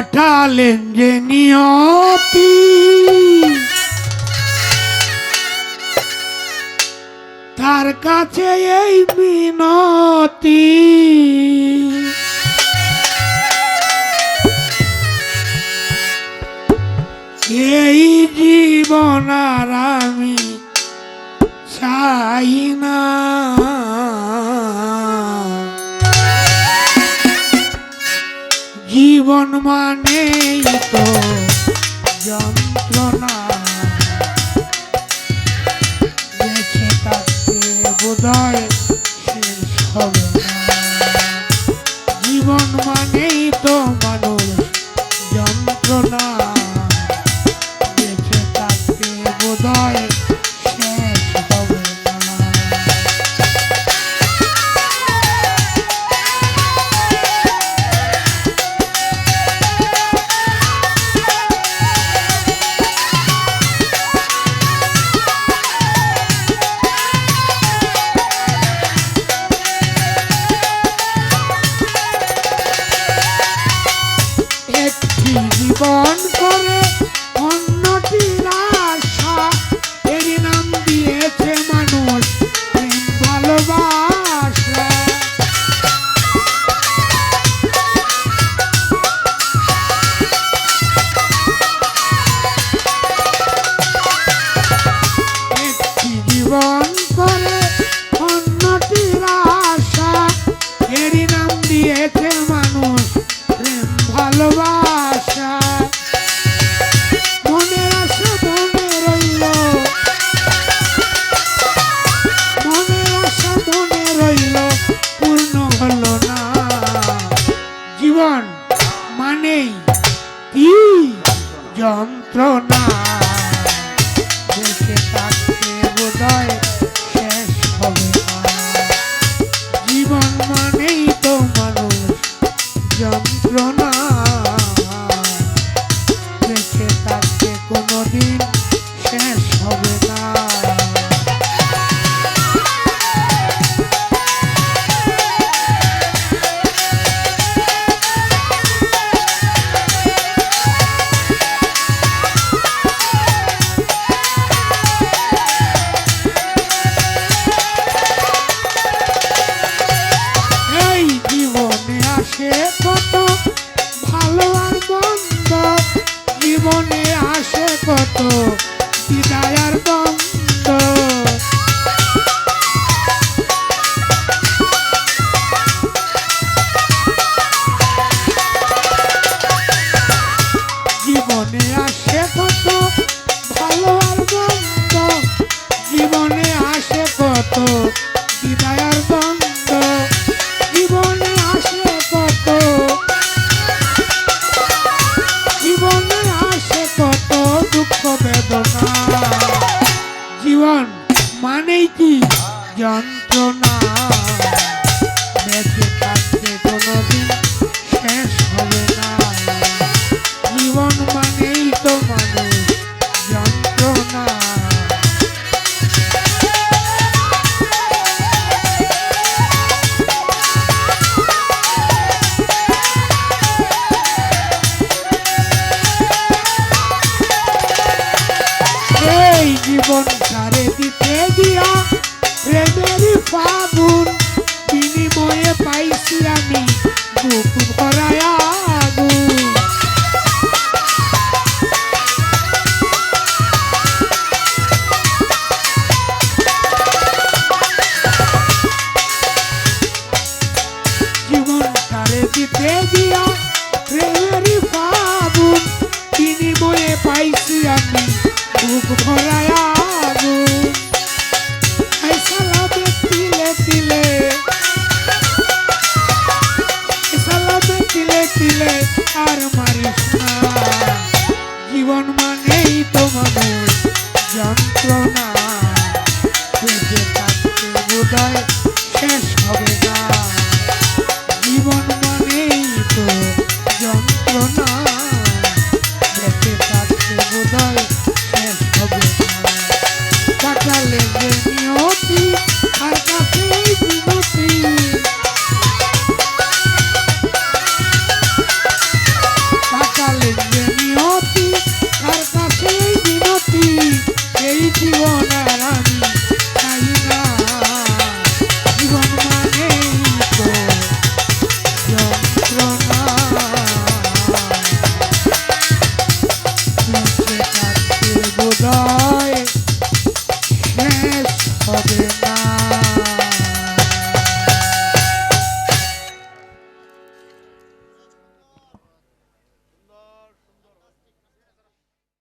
পাঠালেন যে নিয়তি তার কাছে এই মিনতি এই জীবন আর আমি চাই না জীবন মানে তো যন্ত্রণা। বেঁচে থাকতে শেষ হবে দেখে তাকে বোধয় শেষ জীবন মানেই তো মানুষ যন্ত্রণা দেখে তাকে কোনোদিন মনে আসে কত জীবন সারে দিতে দিয়া প্রেমেরই ফাগুন বিনিময়ে পাইছি আমি বুক ভরায়া জীবন সারে দিতে দিয়া আর মারিস না। জীবন মানেই তো মানুষ যন্ত্রণা। বোধয় শেষ হবে না